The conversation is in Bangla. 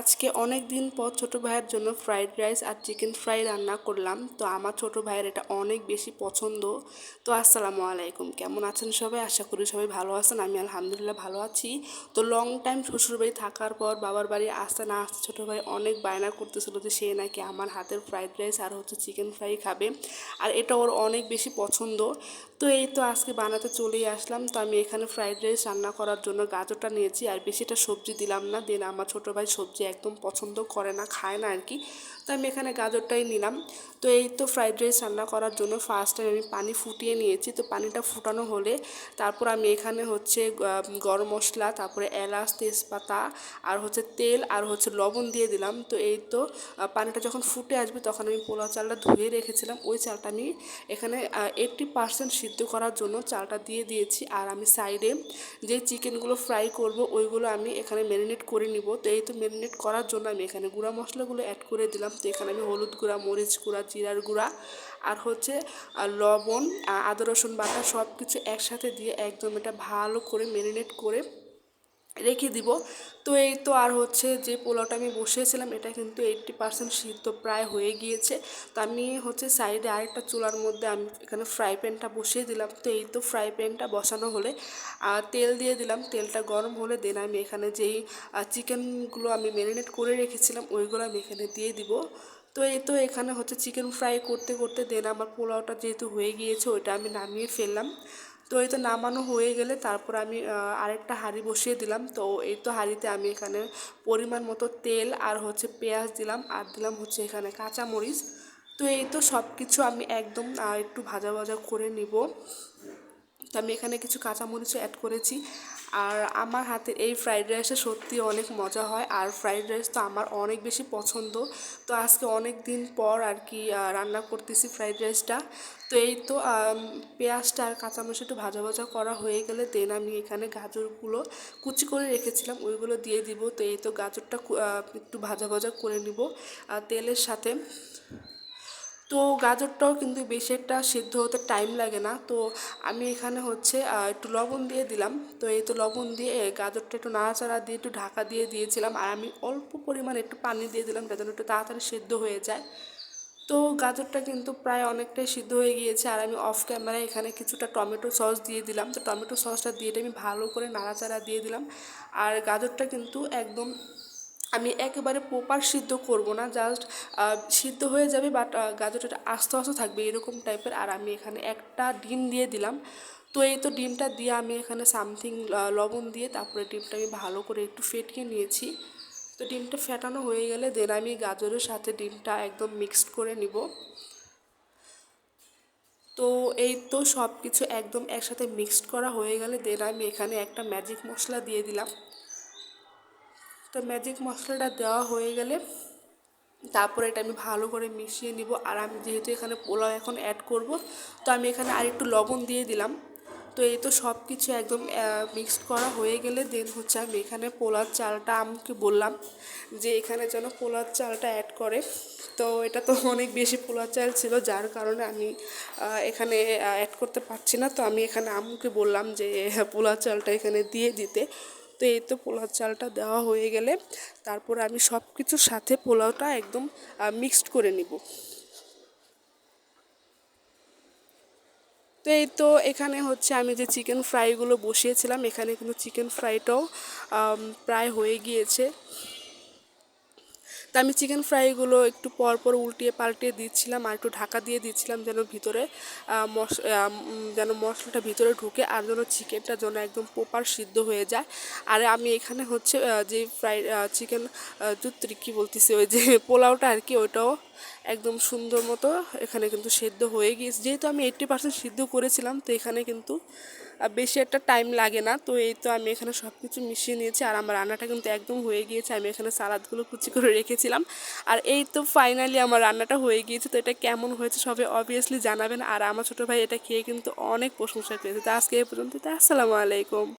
আজকে অনেক দিন পর ছোট ভাইয়ের জন্য ফ্রাইড রাইস আর চিকেন ফ্রাই রান্না করলাম। তো আমার ছোট ভাইয়ের এটা অনেক বেশি পছন্দ। তো আসসালামু আলাইকুম। কেমন আছেন সবাই? আশা করি সবাই ভালো আছেন। আমি আলহামদুলিল্লাহ ভালো আছি। তো লং টাইম শ্বশুরবাড়ি থাকার পর বাবার বাড়ি আসতে না আসতে ছোটো ভাই অনেক বায়না করতেছিল যে সে নাকি আমার হাতের ফ্রাইড রাইস আর হচ্ছে চিকেন ফ্রাই খাবে। আর এটা ওর অনেক বেশি পছন্দ। তো এই তো আজকে বানাতে চলেই আসলাম। তো আমি এখানে ফ্রাইড রাইস রান্না করার জন্য গাজরটা নিয়েছি। আর বেশিটা সবজি দিলাম না। দেন আমার ছোটো ভাই সবজি একদম পছন্দ করে না, খায় না আর কি। তো আমি এখানে গাজরটাই নিলাম। তো এই তো ফ্রাইড রাইস রান্না করার জন্য ফার্স্ট টাইম আমি পানি ফুটিয়ে নিয়েছি। তো পানিটা ফুটানো হলে তারপর আমি এখানে হচ্ছে গরম মশলা, তারপরে এলাচ, তেজপাতা আর হচ্ছে তেল আর হচ্ছে লবণ দিয়ে দিলাম। তো এই তো পানিটা যখন ফুটে আসবে তখন আমি পোলাও চালটা ধুয়ে রেখেছিলাম। ওই চালটা আমি এখানে এইটটি পার্সেন্ট সিদ্ধ করার জন্য চালটা দিয়ে দিয়েছি। আর আমি সাইডে যে চিকেনগুলো ফ্রাই করব, ওইগুলো আমি এখানে ম্যারিনেট করে নিব। তো এই তো ম্যারিনেট করার জন্য আমি এখানে গুঁড়া মশলাগুলো অ্যাড করে দিলাম। তো এখানে আমি হলুদ গুঁড়া, মরিচ গুঁড়া, জিরার গুঁড়া আর হচ্ছে লবণ আদা, রসুন বাটা সব কিছু একসাথে দিয়ে একদম এটা ভালো করে ম্যারিনেট করে রেখে দিব। তো এই তো আর হচ্ছে যে পোলাওটা আমি বসিয়েছিলাম, এটা কিন্তু এইট্টি পার্সেন্ট সিদ্ধ প্রায় হয়ে গিয়েছে। তো আমি হচ্ছে সাইডে আরেকটা চুলার মধ্যে আমি এখানে ফ্রাই প্যানটা বসিয়ে দিলাম। তো এই তো ফ্রাই প্যানটা বসানো হলে আর তেল দিয়ে দিলাম। তেলটা গরম হলে দেন আমি এখানে যেই চিকেনগুলো আমি ম্যারিনেট করে রেখেছিলাম, ওইগুলো আমি এখানে দিয়ে দিব। তো এই তো এখানে হচ্ছে চিকেন ফ্রাই করতে করতে দেন আমার পোলাওটা যেহেতু হয়ে গিয়েছে, ওইটা আমি নামিয়ে ফেললাম। তো এই তো নামানো হয়ে গেলে তারপর আমি আরেকটা হাঁড়ি বসিয়ে দিলাম। তো এই তো হাঁড়িতে আমি এখানে পরিমাণ মতো তেল আর হচ্ছে পেঁয়াজ দিলাম আর দিলাম হচ্ছে এখানে কাঁচামরিচ। তো এই তো সব কিছু আমি একদম একটু ভাজা ভাজা করে নিব। তো আমি এখানে কিছু কাঁচামরিচও অ্যাড করেছি। আর আমার হাতের এই ফ্রাইড রাইসটা সত্যি অনেক মজা হয়। আর ফ্রাইড রাইস তো আমার অনেক বেশি পছন্দ। তো আজকে অনেক দিন পর আর কি রান্না করতেছি ফ্রাইড রাইসটা তো এই তো পেঁয়াজটা আর কাঁচামরিচ একটু ভাজা ভাজা করা হয়ে গেলে দেন আমি এখানে গাজরগুলো কুচি করে রেখেছিলাম। ওইগুলো দিয়ে দিব। তো এই তো গাজরটা একটু ভাজা ভাজা করে নিব। তেলের সাথে তো গাজরটাও কিন্তু বেশি একটা সিদ্ধ হতে টাইম লাগে না। তো আমি এখানে হচ্ছে একটু লবণ দিয়ে দিলাম। তো এই তো লবণ দিয়ে গাজরটা একটু নাড়াচাড়া দিয়ে, একটু ঢাকা দিয়ে দিয়েছিলাম। আর আমি অল্প পরিমাণে একটু পানি দিয়ে দিলাম যাতে একটু তাড়াতাড়ি সিদ্ধ হয়ে যায়। তো গাজরটা কিন্তু প্রায় অনেকটাই সিদ্ধ হয়ে গিয়েছে। আর আমি অফ ক্যামেরায় এখানে কিছুটা টমেটো সস দিয়ে দিলাম। তো টমেটো সসটা দিয়ে আমি ভালো করে নাড়াচাড়া দিয়ে দিলাম। আর গাজরটা কিন্তু একদম আমি একেবারে প্রপার সিদ্ধ করব না জাস্ট সিদ্ধ হয়ে যাবে বাট গাজরটা আস্তে আস্তে থাকবে এরকম টাইপের আর আমি এখানে একটা ডিম দিয়ে দিলাম। তো এই তো ডিমটা দিয়ে আমি এখানে সামথিং লবণ দিয়ে তারপরে ডিমটা আমি ভালো করে একটু ফেটিয়ে নিয়েছি। তো ডিমটা ফেটানো হয়ে গেলে দেন আমি গাজরের সাথে ডিমটা একদম মিক্সড করে নিব। তো এই তো সব কিছু একদম একসাথে মিক্সড করা হয়ে গেলে দেন আমি এখানে একটা ম্যাজিক মশলা দিয়ে দিলাম। তো ম্যাজিক মশলাটা দেওয়া হয়ে গেলে তারপরে এটা আমি ভালো করে মিশিয়ে নিব। আর আমি যেহেতু এখানে পোলাও এখন অ্যাড করব, তো আমি এখানে আরেকটু লবণ দিয়ে দিলাম। তো এই তো সব কিছু একদম মিক্সড করা হয়ে গেলে দেন হচ্ছে আমি এখানে পোলার চালটা, আমাকে বললাম যে এখানে যেন পোলার চালটা অ্যাড করে। তো এটা তো অনেক বেশি পোলার চাল ছিল, যার কারণে আমি এখানে অ্যাড করতে পারছি না। তো আমি এখানে আম্মুকে বললাম যে পোলার চালটা এখানে দিয়ে দিতে। তো এই তো পোলাও চালটা দেওয়া হয়ে গেলে তারপর আমি সব কিছুর সাথে পোলাওটা একদম মিক্সড করে নিব। তো এই তো এখানে হচ্ছে আমি যে চিকেন ফ্রাইগুলো বসিয়েছিলাম, এখানে কিন্তু চিকেন ফ্রাইটাও প্রায় হয়ে গিয়েছে। তা আমি চিকেন ফ্রাইগুলো একটু পর পর উল্টিয়ে পাল্টিয়ে দিচ্ছিলাম আর একটু ঢাকা দিয়ে দিচ্ছিলাম যেন ভিতরে যেন মশলাটা ভিতরে ঢুকে আর যেন চিকেনটা যেন একদম প্রপার সিদ্ধ হয়ে যায়। আর আমি এখানে হচ্ছে যে ফ্রাই চিকেন জুত্রি কী বলতেছি, ওই যে পোলাওটা আর কি ওইটাও একদম সুন্দর মতো এখানে কিন্তু সেদ্ধ হয়ে গিয়েছে। যেহেতু আমি এইট্টি পার্সেন্ট সিদ্ধ করেছিলাম, তো এখানে কিন্তু বেশি একটা টাইম লাগে না। তো এই তো আমি এখানে সব কিছু মিশিয়ে নিয়েছি আর আমার রান্নাটা কিন্তু একদম হয়ে গিয়েছে। আমি এখানে সালাদগুলো কুচি করে রেখেছিলাম। আর এই তো ফাইনালি আমার রান্নাটা হয়ে গিয়েছে। তো এটা কেমন হয়েছে সবে অবভিয়াসলি জানাবেন। আর আমার ছোটো ভাই এটা খেয়ে কিন্তু অনেক প্রশংসা পেয়েছে। তো আজকে এই পর্যন্ত আসসালামু আলাইকুম।